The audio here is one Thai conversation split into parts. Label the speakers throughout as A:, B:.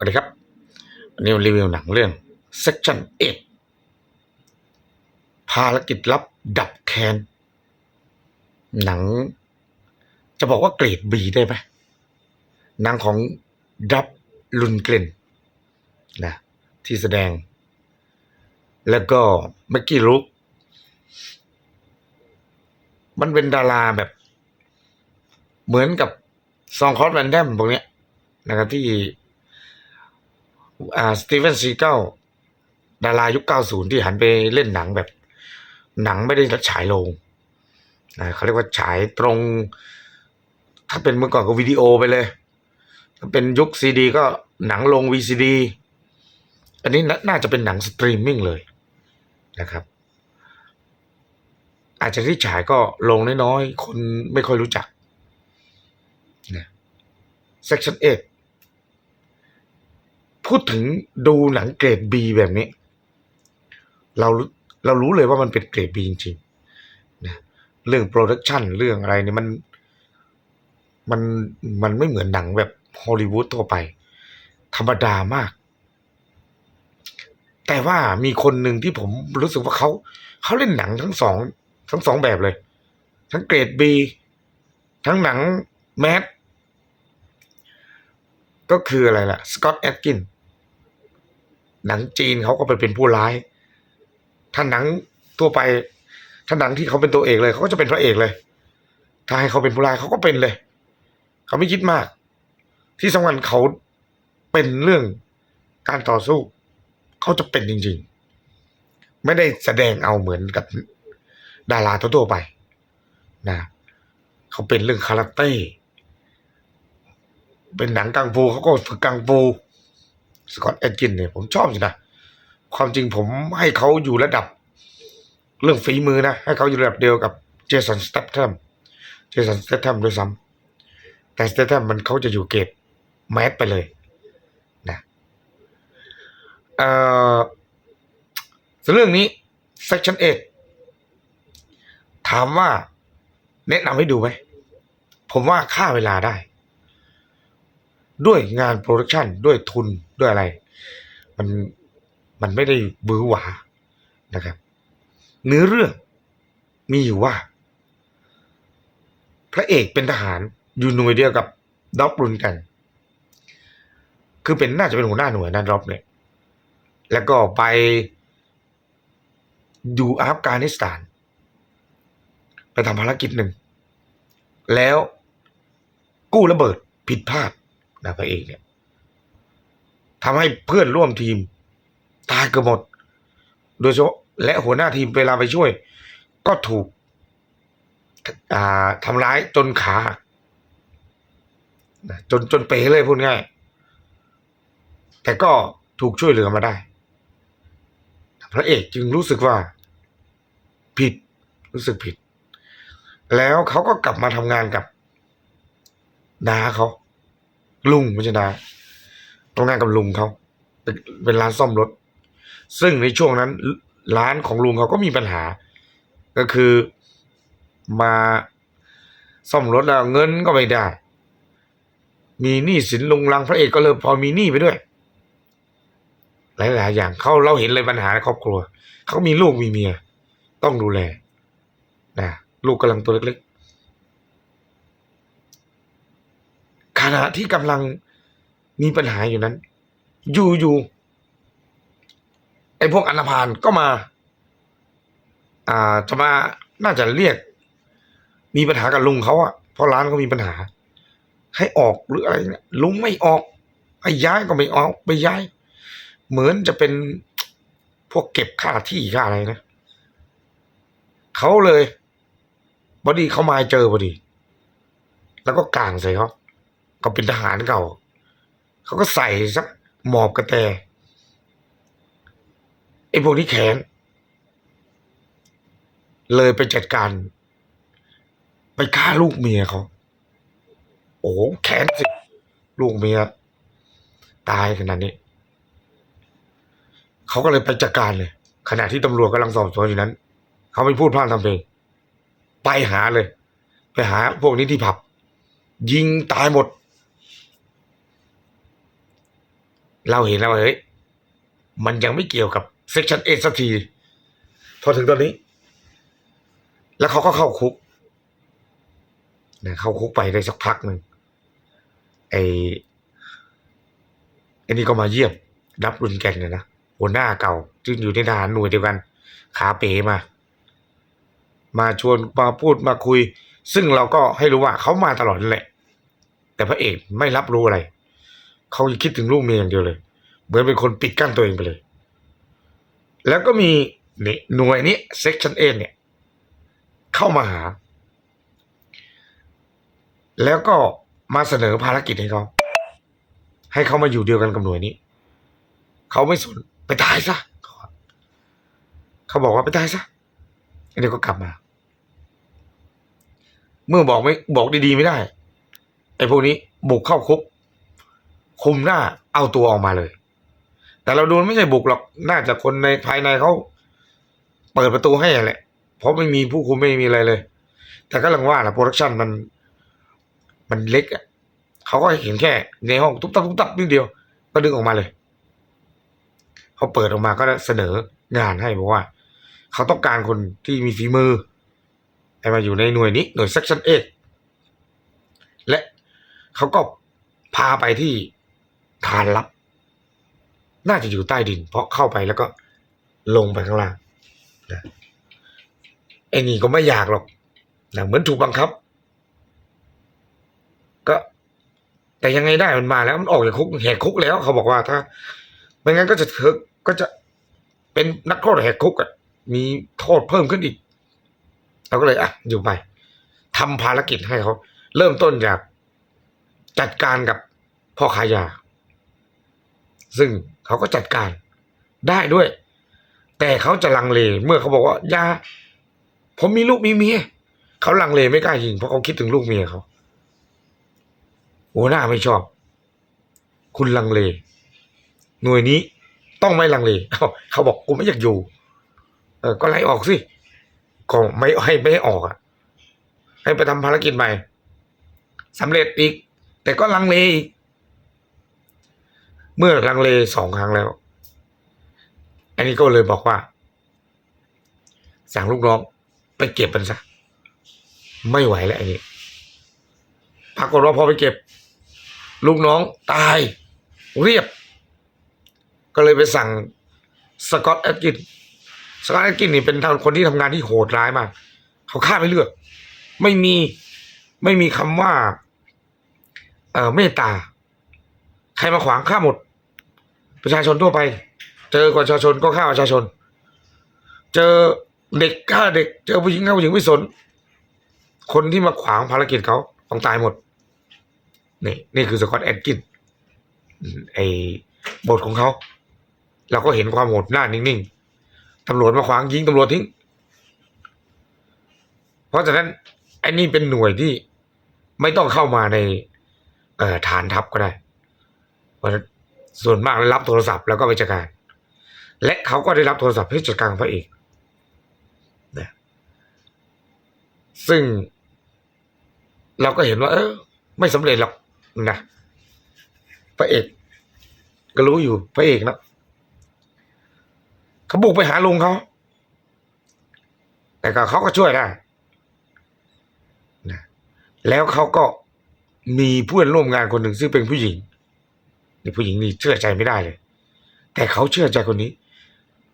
A: สวัสดีครับวันนี้รีวิวหนังเรื่อง Section 8ภารกิจลับดับแคนหนัง จะบอกว่าเกรด B ได้ไหมหนังของดับลุนเกลนนะที่แสดง แล้วก็เมื่อกี้ลุกมันเป็นดาราแบบ เหมือนกับซองคอร์สแวนแดมพวกเนี้ยนะครับที่ อ่าสตีเฟนซีเก้าดารายุค90ที่หันไปเล่นหนังแบบ หนังไม่ได้ฉายโรงนะเขาเรียกว่าฉายตรง ถ้าเป็นเมื่อก่อนก็วิดีโอไปเลย ถ้าเป็นยุคซีดีก็หนังลง VCD อันนี้นน่าจะเป็นหนังสตรีมมิ่งเลยนะครับ อาจจะที่ฉายก็ลงน้อยๆ คนไม่ค่อยรู้จักนะ Section 8 พูดถึงดูหนังเกรด B แบบนี้ เราเรารู้เลยว่ามันเป็นเกรด B จริงๆนะเรื่องโปรดักชันเรื่องอะไรเนี่ยมัน มันมันไม่เหมือนหนังแบบฮอลลีวูดทั่วไป ธรรมดามาก แต่ว่ามีคนหนึ่งที่ผมรู้สึกว่าเขาเขาเล่นหนังทั้งสองทั้งสองแบบเลย ทั้งเกรด B ทั้งหนังแมสก็คืออะไรล่ะ สกอตแอดกิน หนังจีนเขาก็ไปเป็นผู้ร้าย ถ้าหนังทั่วไป ถ้าหนังที่เขาเป็นตัวเอกเลยเขาก็จะเป็นพระเอกเลย ถ้าให้เขาเป็นผู้ร้ายเขาก็เป็นเลย เขาไม่คิดมาก ที่สำคัญเขาเป็นเรื่องการต่อสู้ เขาจะเป็นจริง ๆ ไม่ได้แสดงเอาเหมือนกับดาราทั่วไป นะ เขาเป็นเรื่องคาราเต้ เป็นหนังกังฟูเขาก็ฝึกกังฟู สกอตแอนกินเนี่ยผมชอบจริงนะ ความจริงผมให้เขาอยู่ระดับ เรื่องฝีมือนะ ให้เขาอยู่ระดับเดียวกับเจสันสเตทมเจสันสเตทมด้วยซ้ำแต่สเตทมมันเขาจะอยู่เกรดแมสไปเลยนะเอ่อส่วนเรื่องนี้ section 8ถามว่าแนะนำให้ดูไหม ผมว่าค่าเวลาได้ ด้วยงานโปรดักชันด้วยทุนด้วยอะไร มันมันไม่ได้บือหวานะครับ เนื้อเรื่องมีอยู่ว่า พระเอกเป็นทหารอยู่หน่วยเดียวกับด็อบรุนกัน คือเป็นน่าจะเป็นหัวหน้าหน่วยนะด็อบเนี่ย แล้วก็ไปอยู่อัฟกานิสถาน ไปทำภารกิจหนึ่ง แล้วกู้ระเบิดผิดพลาด นะพระเอกเนี่ยทำให้เพื่อนร่วมทีม ตายเกือบหมด โดยเฉพาะและหัวหน้าทีมเวลาไปช่วย ก็ถูกทำร้ายจนขาจนจนเป๋เลยพูดง่าย แต่ก็ถูกช่วยเหลือมาได้ พระเอกจึงรู้สึกว่า ผิดรู้สึกผิด แล้วเขาก็กลับมาทำงานกับน้าเขา ลุงไม่ใช่น้าทำงานกับลุงเขาเป็นเป็นร้านซ่อมรถ ซึ่งในช่วงนั้นร้านของลุงเขาก็มีปัญหา ก็คือมาซ่อมรถแล้วเงินก็ไม่ได้ มีหนี้สินลุงลังพระเอกก็เลยพอมีหนี้ไปด้วย หลายๆอย่างเขาเราเห็นเลยปัญหาในครอบครัว เขามีลูกมีเมีย ต้องดูแลนะลูกกำลังตัวเล็กๆ ข ณะที่กำลังมีปัญหาอยู่นั้น อยู่ๆไอ้พวกอนาพานก็มา อ่าจะมาน่าจะเรียก มีปัญหากับลุงเขาอะเพราะร้านเขามีปัญหา ให้ออกหรืออะไรเนี่ยลุงไม่ออกให้ย้ายก็ไม่ออกไปย้าย เหมือนจะเป็นพวกเก็บค่าที่ค่าอะไรนะเขาเลยพอดีเขามาเจอพอดี แล้วก็กลางใส่เขา ก็เป็นทหารเก่า เขาก็ใส่สักหมอบกระแตไอ้พวกนี้แข็งเลยไปจัดการ ไปฆ่าลูกเมียเขา โอ้โหแขนสิลูกเมีย ตายขนาดนี้ เขาก็เลยไปจัดการเลย ขณะที่ตำรวจกำลังสอบสวนอยู่นั้น เขาไม่พูดพลาดทำเพลงไปหาเลย ไปหาพวกนี้ที่ผับ ยิงตายหมด เราเห็นแล้วว่าเฮ้ยมันยังไม่เกี่ยวกับเซ็กชันเอสักทีพอถึงตอนนี้ แล้วเขาก็เข้าคุกนะเข้าคุกไปได้สักพักหนึ่งไอ้ไอ้นี่ก็มาเยี่ยมรับรุนแกนเนี่ยนะหัวหน้าเก่าซึ่งอยู่ในทหารหน่วยเดียวกัน ขาเป๋มา มาชวนมาพูดมาคุย ซึ่งเราก็ให้รู้ว่าเขามาตลอดนั่นแหละ แต่พระเอกไม่รับรู้อะไร เขาคิดถึงลูกเมียอย่างเดียวเลย เหมือนเป็นคนปิดกั้นตัวเองไปเลย แล้วก็มีนี่หน่วยนี้เซ็กชันเอเนี่ย เข้ามาหา แล้วก็มาเสนอภารกิจให้เขา ให้เขามาอยู่เดียวกันกับหน่วยนี้ เขาไม่สนไปตายซะเขาบอกว่าไปตายซะอันนี้ก็กลับมา เมื่อบอกไม่บอกดีๆไม่ได้ไอ้พวกนี้บุกเข้าคุก คุมหน้าเอาตัวออกมาเลย แต่เราดูไม่ใช่บุกหรอกน่าจะคนในภายในเขาเปิดประตูให้แหละ เพราะไม่มีผู้คุมไม่มีอะไรเลย แต่ก็ลังว่าแหละโปรดักชันมัน มันเล็กอะเขาก็เห็นแค่ในห้องทุบตับทุบตับนิดเดียว ก็ดึงออกมาเลยเขาเปิดออกมาก็เสนองานให้บอกว่า เขาต้องการคนที่มีฝีมือให้มาอยู่ในหน่วยนี้หน่วย section เอและเขาก็พาไปที่ ฐานลับ น่าจะอยู่ใต้ดิน เพราะเข้าไปแล้วก็ลงไปข้างล่างนะไอ้นี่ก็ไม่อยากหรอกนะเหมือนถูกบังคับ ก็ แต่ยังไงได้มันมาแล้วมันออกจากคุกแหกคุกแล้ว เขาบอกว่าถ้าไม่งั้นก็จะเถอก็จะเป็นนักโทษแหกคุกอะมีโทษเพิ่มขึ้นอีกเราก็เลยอะอยู่ไปทำภารกิจให้เขา เริ่มต้นจากจัดการกับพ่อขายยา ซึ่งเขาก็จัดการได้ด้วย แต่เขาจะลังเลเมื่อเขาบอกว่าอยาผมมีลูกมีเมียเขาลังเลไม่กล้ายิงเพราะเขาคิดถึงลูกเมียเขาหัวหน้าไม่ชอบ คุณลังเล หน่วยนี้ต้องไม่ลังเลเขาเขาบอกกูไม่อยากอยู่ เออก็ไล่ออกสิก็ไม่ให้ไม่ให้ออกอะ ให้ไปทำภารกิจใหม่สำเร็จอีก แต่ก็ลังเลอีก เมื่อลังเลสองครั้งแล้ว อันนี้ก็เลยบอกว่า สั่งลูกน้องไปเก็บมันซะไม่ไหวแล้วอันนี้ปรากฏว่าพอไปเก็บ ลูกน้องตายเรียบ ก็เลยไปสั่งสกอตแอดกินสกอตแอดกินนี่เป็นคนที่ทำงานที่โหดร้ายมาก เขาฆ่าไม่เลือก ไม่มีไม่มีคำว่า เอ่อเมตตา ใครมาขวางฆ่าหมด ประชาชนทั่วไป เจอประชาชนก็ฆ่าประชาชน เจอเด็กฆ่าเด็ก เจอผู้หญิงฆ่าผู้หญิงไม่สน คนที่มาขวางภารกิจเขาต้องตายหมด นี่นี่คือสกอตแอดกินไอ้บทของเขา เราก็เห็นความโหดหน้านิ่งๆตำรวจมาขวางยิงตำรวจทิ้ง เพราะฉะนั้นไอ้นี่เป็นหน่วยที่ไม่ต้องเข้ามาในฐานทัพก็ได้เพราะ ส่วนมากรับโทรศัพท์แล้วก็ไปจัดการ และเขาก็ได้รับโทรศัพท์ให้จัดการพระเอกนะซึ่ง เราก็เห็นว่า เออ ไม่สำเร็จหรอกนะพระเอก ก็รู้อยู่พระเอกนะเขาบุกไปหาลุงเขาแต่ก็เขาก็ช่วยได้นะแล้วเขาก็มีเพื่อนร่วมงานคนหนึ่งซึ่งเป็นผู้หญิง นี่ผู้หญิงนี่เชื่อใจไม่ได้เลย แต่เขาเชื่อใจคนนี้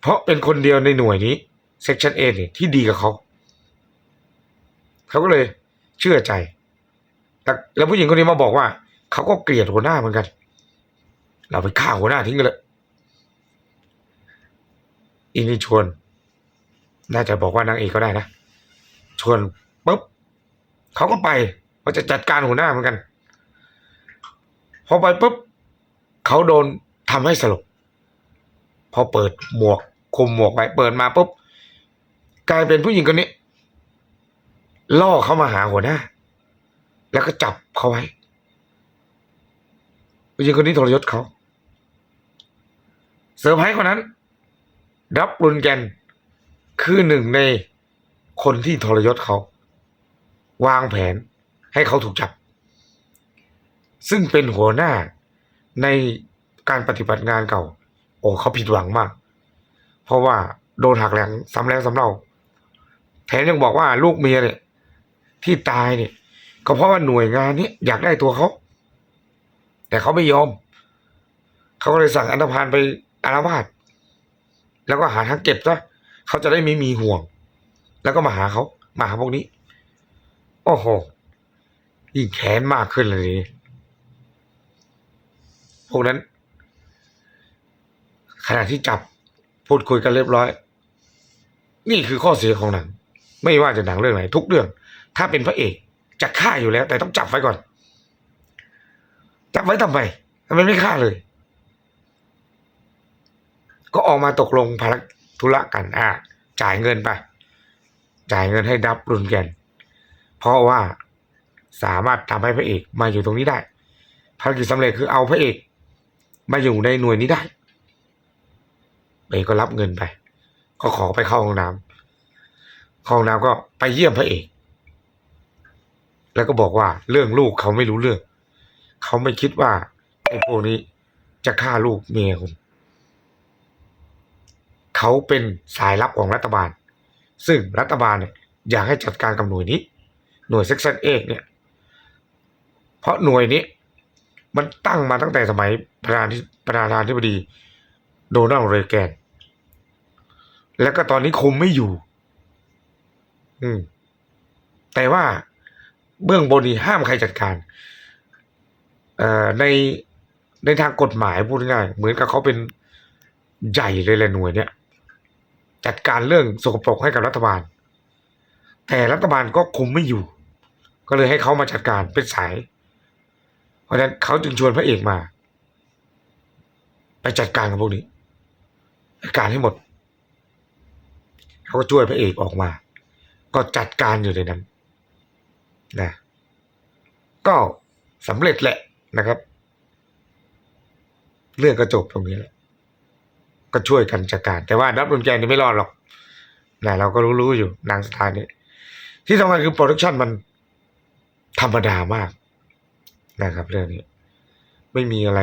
A: เพราะเป็นคนเดียวในหน่วยนี้เซ c ชันเอเนี่ยที่ดีกับเขา เขาก็เลยเชื่อใจแล้วแล้วผู้หญิงคนนี้มาบอกว่า เขาก็เกลียดหัวหน้าเหมือนกัน เราไปฆ่าหัวหน้าทิ้งกันเลยอีนี่ชวน น่าจะบอกว่านางเอกก็ได้นะชวนปุ๊บเขาก็ไปเขาจะจัดการหัวหน้าเหมือนกัน พอไปปุ๊บ เขาโดนทำให้สลบพอเปิดหมวกคุมหมวกไว้เปิดมาปุ๊บกลายเป็นผู้หญิงคนนี้ ล่อเขามาหาหัวหน้า แล้วก็จับเขาไว้ผู้หญิงคนนี้ทรยศเขาเซอร์ไพรส์กว่านั้น รับรุนแกนคือหนึ่งในคนที่ทรยศเขา วางแผนให้เขาถูกจับ ซึ่งเป็นหัวหน้า ในการปฏิบัติงานเก่า โอ้เขาผิดหวังมาก เพราะว่าโดนหักหลงซ้ำแล้วซ้ำเล่าแถมยังบอกว่าลูกเมียเนี่ย ที่ตายเนี่ยก็เพราะว่าหน่วยงานนี้อยากได้ตัวเขา แต่เขาไม่ยอม เขาก็เลยสั่งอันธพาลไปอารวาสแล้วก็หาทางเก็บซะเขาจะได้ไม่มีห่วง แล้วก็มาหาเขามาหาพวกนี้ โอ้โหยิ่งแค้นมากขึ้นเลยนี้ พวกนั้น ขณะที่จับพูดคุยกันเรียบร้อย นี่คือข้อเสียของหนัง ไม่ว่าจะหนังเรื่องไหน ทุกเรื่อง ถ้าเป็นพระเอกจะฆ่าอยู่แล้ว แต่ต้องจับไว้ก่อน จับไว้ทำไมทำไมไม่ฆ่าเลย ก็ออกมาตกลงภารธุระกัน อะจ่ายเงินไป จ่ายเงินให้ดับรุนแกน เพราะว่าสามารถทำให้พระเอกมาอยู่ตรงนี้ได้ภารกิจสำเร็จคือเอาพระเอก มาอยู่ในหน่วยนี้ได้เอกก็รับเงินไป ก็ขอไปเข้าห้องน้ำเข้าห้องน้ำก็ไปเยี่ยมพระเอก แล้วก็บอกว่าเรื่องลูกเขาไม่รู้เรื่อง เขาไม่คิดว่าไอ้พวกนี้จะฆ่าลูกเมียคุณเขาเป็นสายลับของรัฐบาล ซึ่งรัฐบาลเนี่ยอยากให้จัดการกับหน่วยนี้ หน่วยเซ็กซันเอกเนี่ย เพราะหน่วยนี้ มันตั้งมาตั้งแต่สมัยประธานที่ประธานาธิบดี โดนัลด์เรแกน แล้วก็ตอนนี้คุมไม่อยู่ อืม แต่ว่าเบื้องบนนี่ห้ามใครจัดการเอ่อในในทางกฎหมายพูดง่ายเหมือนกับเขาเป็นใหญ่เลยแหละหน่วยเนี่ยจัดการเรื่องสกปรกให้กับรัฐบาล แต่รัฐบาลก็คุมไม่อยู่ ก็เลยให้เขามาจัดการเป็นสาย เพราะฉะนั้นเขาจึงชวนพระเอกมา ไปจัดการกับพวกนี้จัดการให้หมด เขาก็ช่วยพระเอกออกมา ก็จัดการอยู่ในนั้นนะก็สำเร็จแหละนะครับ เรื่องก็จบตรงนี้แหละก็ช่วยกันจัดการ แต่ว่าดับรุนแกนนี่ไม่รอดหรอกนะเราก็รู้ๆอยู่นางสไตล์นี้ที่สำคัญคือโปรดักชันมันธรรมดามาก นะครับเรื่องนี้ ไม่มีอะไร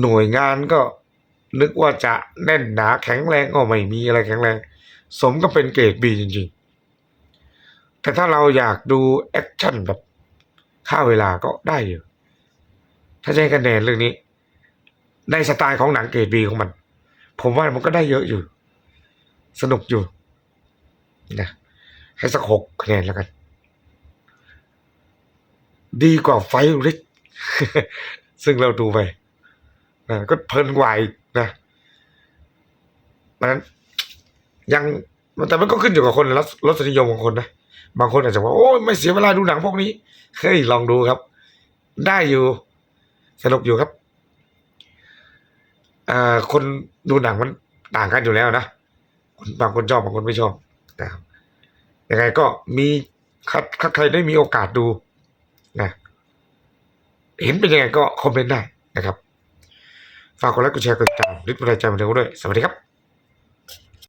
A: หน่วยงานก็นึกว่าจะแน่นหนาแข็งแรงก็ไม่มีอะไรแข็งแรง สมก็เป็นเกรดบีจริง ๆ แต่ถ้าเราอยากดูแอคชั่นแบบฆ่าเวลาก็ได้อยู่ ถ้าจะให้คะแนนเรื่องนี้ ในสไตล์ของหนังเกรดบีของมัน ผมว่ามันก็ได้เยอะอยู่ สนุกอยู่นะให้สักหกคะแนนแล้วกัน ดีกว่าไฟริก ซึ่งเราดูไปนะก็เพลินกว่านะนั้นยังแต่มันก็ขึ้นอยู่กับคนรสรสนิยมของคนนะบางคนอาจจะว่าโอ้ยไม่เสียเวลาดูหนังพวกนี้เฮ้ยลองดูครับ ได้อยู่สนุกอยู่ครับอ่าคนดูหนังมันต่างกันอยู่แล้วนะบางคนชอบบางคนไม่ชอบนะครับยังไงก็มีถ้าใครได้มีโอกาสดู เห็นเป็นยังไงก็คอมเมนต์ได้นะครับ ฝากกดไลค์กดแชร์กดติดตามริบรายใจมาเร็วด้วย สวัสดีครับ